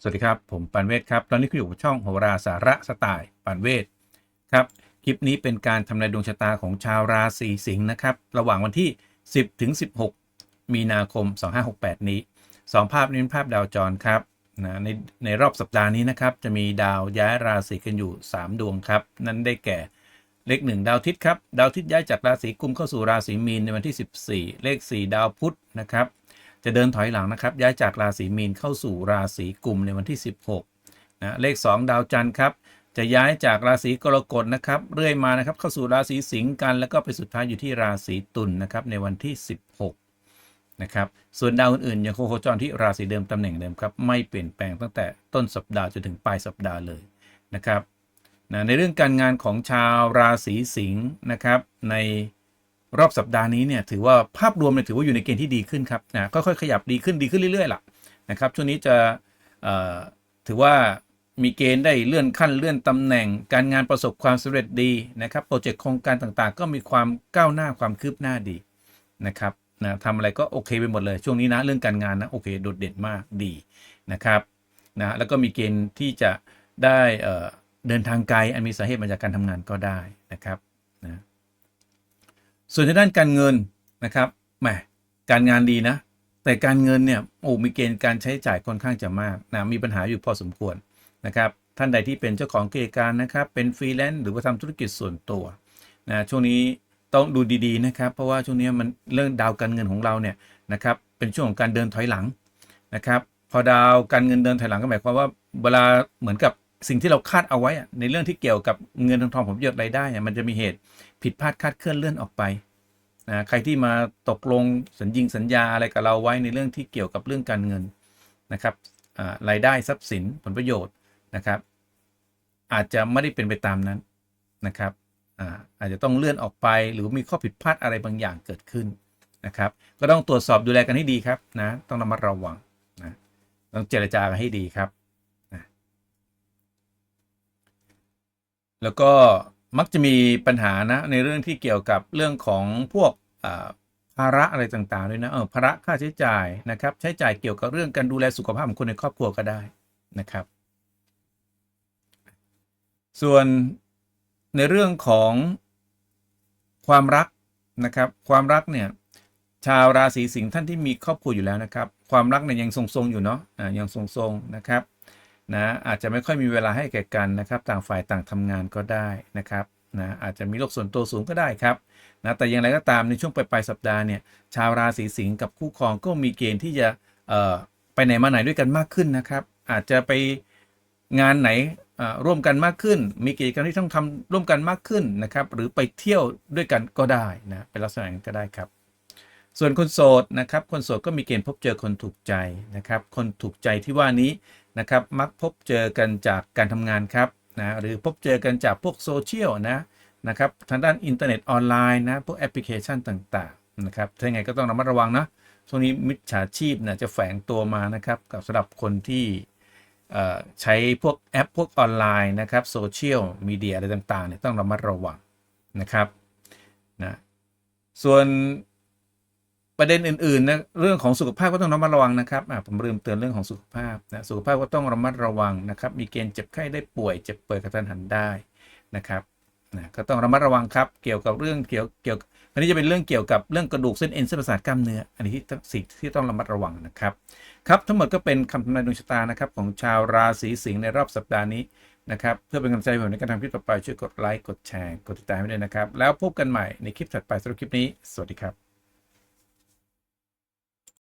สวัสดีครับ ผมปันเวศครับ ตอนนี้คุณอยู่ช่องโหราสาระสไตล์ปันเวศครับ คลิปนี้เป็นการทำนายดวงชะตาของชาวราศีสิงห์นะครับ ระหว่างวันที่ 10 ถึง 16 มีนาคม 2568 นี้สองภาพนี้เป็นภาพดาวจรครับนะในในรอบสัปดาห์นี้นะครับ จะมีดาวย้ายราศีกันอยู่ 3 ดวงครับ นั่นได้แก่เลข 1 ดาวทิตย์ครับ ดาวทิตย์ย้ายจากราศีกุมเข้าสู่ราศีมีนในวันที่ 14 เลข 4 ดาวพุธนะครับ จะเดินถอยหลังนะครับ ย้ายจากราศีมีนเข้าสู่ราศีกุมในวันที่ 16นะเลข 2 ดาวจันทร์ครับ จะย้ายจากราศีกรกฎนะครับ เรื่อยมานะครับ เข้าสู่ราศีสิงห์กัน แล้วก็ไปสุดท้ายอยู่ที่ราศีตุลนะครับในวันที่ 16นะครับส่วนดาวอื่นๆยังคงโคจรที่ราศีเดิมตำแหน่งเดิมครับไม่เปลี่ยนแปลงตั้งแต่ต้นสัปดาห์จนถึงปลายสัปดาห์เลยนะครับนะในเรื่องการงานของชาวราศีสิงห์นะครับใน รอบสัปดาห์นี้เนี่ยถือว่าภาพรวมเนี่ยถือว่าอยู่ในเกณฑ์ที่ดีขึ้นครับนะค่อยๆขยับดีขึ้นดีขึ้นเรื่อยๆล่ะนะครับช่วงนี้จะถือว่ามีเกณฑ์ได้เลื่อนขั้นเลื่อนตำแหน่ง การงานประสบความสำเร็จดีนะครับโปรเจกต์โครงการต่างๆ ก็มีความก้าวหน้าความคืบหน้าดีนะครับนะทำอะไรก็โอเคไปหมดเลยช่วงนี้นะเรื่องการงานนะโอเคโดดเด่นมากดีนะครับนะแล้วก็มีเกณฑ์ที่จะได้เดินทางไกลอันมีสาเหตุมาจากการทำงานก็ได้นะครับนะ ส่วนในด้านการเงินนะครับแหมการงานดีนะ แต่การเงินเนี่ยโอ้มีเกณฑ์การใช้จ่ายค่อนข้างจะมากนะมีปัญหาอยู่พอสมควรนะครับท่านใดที่เป็นเจ้าของกิจการนะครับ เป็นฟรีแลนซ์หรือว่าทำธุรกิจส่วนตัวนะช่วงนี้ต้องดูดีๆนะครับ เพราะว่าช่วงนี้มันเรื่องดาวการเงินของเราเนี่ยนะครับเป็นช่วงของการเดินถอยหลังนะครับ พอดาวการเงินเดินถอยหลังก็หมายความว่าเวลาเหมือนกับ สิ่งที่เราคาดเอาไว้ในเรื่องที่เกี่ยวกับเงินทองทองผลประโยชน์รายได้มันจะมีเหตุผิดพลาดคาดเคลื่อนเลื่อนออกไปนะใครที่มาตกลงสัญญิงสัญญาอะไรกับเราไว้ในเรื่องที่เกี่ยวกับเรื่องการเงินนะครับรายได้ทรัพย์สินผลประโยชน์นะครับ อาจจะไม่ได้เป็นไปตามนั้นนะครับอาจจะต้องเลื่อนออกไปหรือมีข้อผิดพลาดอะไรบางอย่างเกิดขึ้นนะครับ ก็ต้องตรวจสอบดูแลกันให้ดีครับนะต้องระมัดระวังนะต้องเจรจากันให้ดีครับนะ แล้วก็มักจะมีปัญหานะในเรื่องที่เกี่ยวกับเรื่องของพวกอ่าภาระอะไรต่างๆด้วยนะเออภาระค่าใช้จ่ายนะครับ ใช้จ่ายเกี่ยวกับเรื่องการดูแลสุขภาพของคนในครอบครัวก็ได้นะครับ ส่วนในเรื่องของความรักนะครับ ความรักเนี่ยชาวราศีสิงห์ท่านที่มีครอบครัวอยู่แล้วนะครับ ความรักเนี่ยยังทรงๆอยู่เนาะอ่ายังทรงๆนะครับ นะอาจจะไม่ค่อยมีเวลาให้แก่กันนะครับต่างฝ่ายต่างทำงานก็ได้นะครับนะอาจจะมีโลกส่วนตัวสูงก็ได้ครับนะแต่อย่างไรก็ตามในช่วงปลายสัปดาห์เนี่ยชาวราศีสิงห์กับคู่ครองก็มีเกณฑ์ที่จะไปไหนมาไหนด้วยกันมากขึ้นนะครับ อาจจะไปงานไหนร่วมกันมากขึ้น มีกิจกรรมที่ต้องทำร่วมกันมากขึ้นนะครับ หรือไปเที่ยวด้วยกันก็ได้นะเป็นลักษณะนั้นก็ได้ครับ ส่วนคนโสดนะครับ คนโสดก็มีเกณฑ์พบเจอคนถูกใจนะครับ คนถูกใจที่ว่านี้ นะครับมักพบเจอกันจากการทำงานครับนะหรือพบเจอกันจากพวกโซเชียลนะนะครับทางด้านอินเทอร์เน็ตออนไลน์นะพวกแอปพลิเคชันต่างๆนะครับถ้ายังไงก็ต้องระมัดระวังนะช่วงนี้มิจฉาชีพนะจะแฝงตัวมานะครับกับสำหรับคนที่ใช้พวกแอปพวกออนไลน์นะครับโซเชียลมีเดียอะไรต่างๆเนี่ยต้องระมัดระวังนะครับนะส่วน ประเด็นอื่นๆนะเรื่องของสุขภาพก็ต้องระมัดระวังนะครับอ่าผมลืมเตือนเรื่องของสุขภาพนะสุขภาพก็ต้องระมัดระวังนะครับ มีเกณฑ์เจ็บไข้ได้ป่วยเจ็บป่วยกระทันหันได้นะครับนะก็ต้องระมัดระวังครับ เกี่ยวกับเรื่องเกี่ยวเกี่ยวอันนี้จะเป็นเรื่องเกี่ยวกับเรื่องกระดูกเส้นเอ็นเส้นประสาทกล้ามเนื้อ อันนี้ที่ต้องสิ่งที่ต้องระมัดระวังนะครับ ครับทั้งหมดก็เป็นคำทำนายดวงชะตานะครับของชาวราศีสิงห์ในรอบสัปดาห์นี้นะครับเพื่อเป็นกำลังใจให้ผมในการทำคลิปต่อไปช่วยกดไลค์กดแชร์กดติดตามให้ด้วยนะครับ แล้วพบกันใหม่ในคลิปถัดไปสำหรับคลิปนี้ สวัสดีครับ